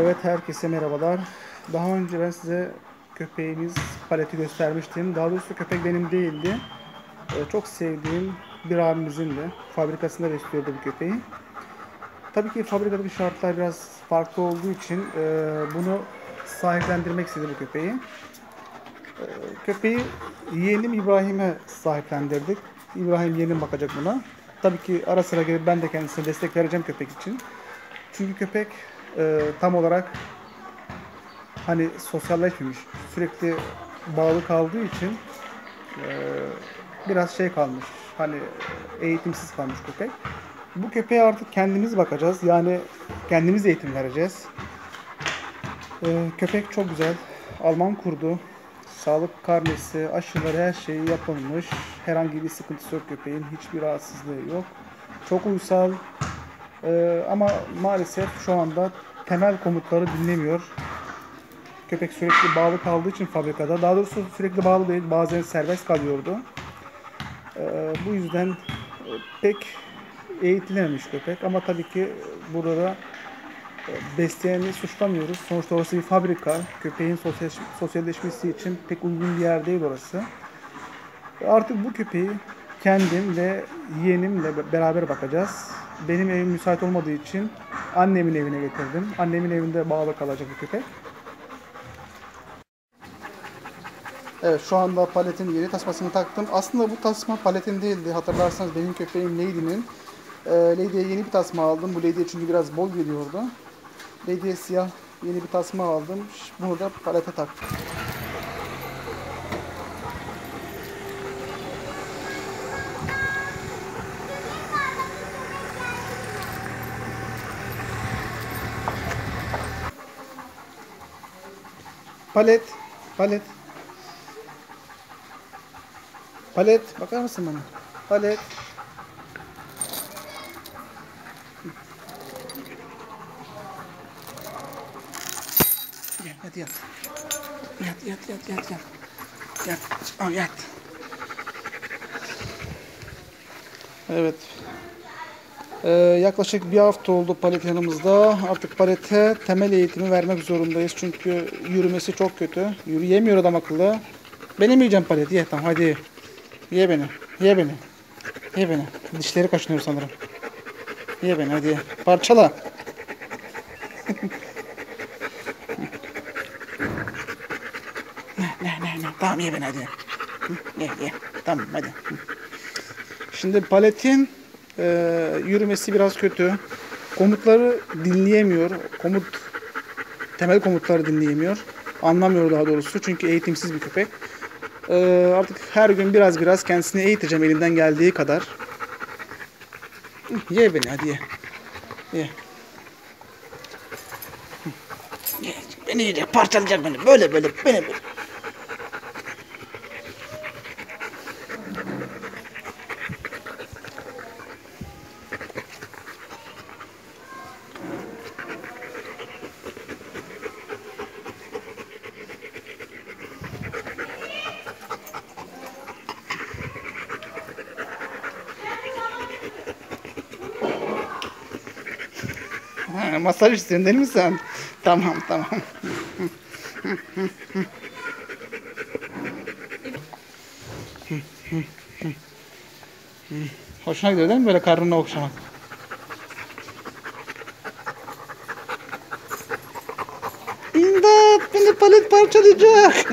Evet herkese merhabalar. Daha önce ben size köpeğimiz paleti göstermiştim. Daha doğrusu köpek benim değildi. Ee, çok sevdiğim bir abimizin de fabrikasında besliyordu bu köpeği. Tabii ki fabrikadaki şartlar biraz farklı olduğu için e, bunu sahiplendirmek istedi bu köpeği. E, köpeği yeğenim İbrahim'e sahiplendirdik. İbrahim yeğenim bakacak buna. Tabii ki ara sıra gelip ben de kendisine destek vereceğim köpek için. Çünkü köpek e, tam olarak hani sosyalleşmemiş. Sürekli bağlı kaldığı için e, biraz şey kalmış. Hani eğitimsiz kalmış köpek. Bu köpeğe artık kendimiz bakacağız. Yani kendimiz eğitim vereceğiz. E, köpek çok güzel. Alman kurdu. Sağlık karnesi, aşıları her şeyi yapılmış. Herhangi bir sıkıntısı yok köpeğin. Hiçbir rahatsızlığı yok. Çok uysal. Ee, ama maalesef şu anda temel komutları dinlemiyor. Köpek sürekli bağlı kaldığı için fabrikada, daha doğrusu sürekli bağlı değil, bazen serbest kalıyordu. Ee, bu yüzden e, pek eğitilememiş köpek ama tabii ki burada da e, besleyeni suçlamıyoruz. Sonuçta orası bir fabrika. Köpeğin sosyal, sosyalleşmesi için pek uygun bir yer değil orası. Artık bu köpeği kendim ve yeğenimle beraber bakacağız. Benim evim müsait olmadığı için annemin evine getirdim. Annemin evinde bağlı kalacak bu köpek. Evet şu anda paletin yeni tasmasını taktım. Aslında bu tasma paletin değildi. Hatırlarsanız benim köpeğim Lady'nin. Ee, Lady'ye yeni bir tasma aldım. Bu Lady'ye çünkü biraz bol geliyordu. Lady'ye siyah yeni bir tasma aldım. Bunu da palete taktım. Palet, palet. Palet, bakar mısın bana? Palet. Gel, hadi yat. Yat, yat, yat, yat, yat. Yat, al yat. Evet. Ee, yaklaşık bir hafta oldu palet yanımızda. Artık palete temel eğitimi vermek zorundayız. Çünkü yürümesi çok kötü. Yürüyemiyor adam akıllı. Benim yiyeceğim palet. Ye tamam hadi. Ye beni. Ye beni. Ye beni. Dişleri kaşınıyor sanırım. Ye beni hadi. Parçala. ne ne ne ne. Tamam ye beni hadi. Ye ye. Tamam hadi. Şimdi paletin e, yürümesi biraz kötü. Komutları dinleyemiyor. Komut temel komutları dinleyemiyor. Anlamıyor daha doğrusu. Çünkü eğitimsiz bir köpek. E, artık her gün biraz biraz kendisini eğiteceğim elimden geldiği kadar. Ye beni hadi ye. Ye. Beni yiyecek, parçalayacak beni. Böyle böyle, beni böyle. Ha, masaj istiyorsun değil mi sen? Tamam tamam. Hoşuna gidiyor değil mi böyle karnını okşamak? İmdat beni palet parçalayacak.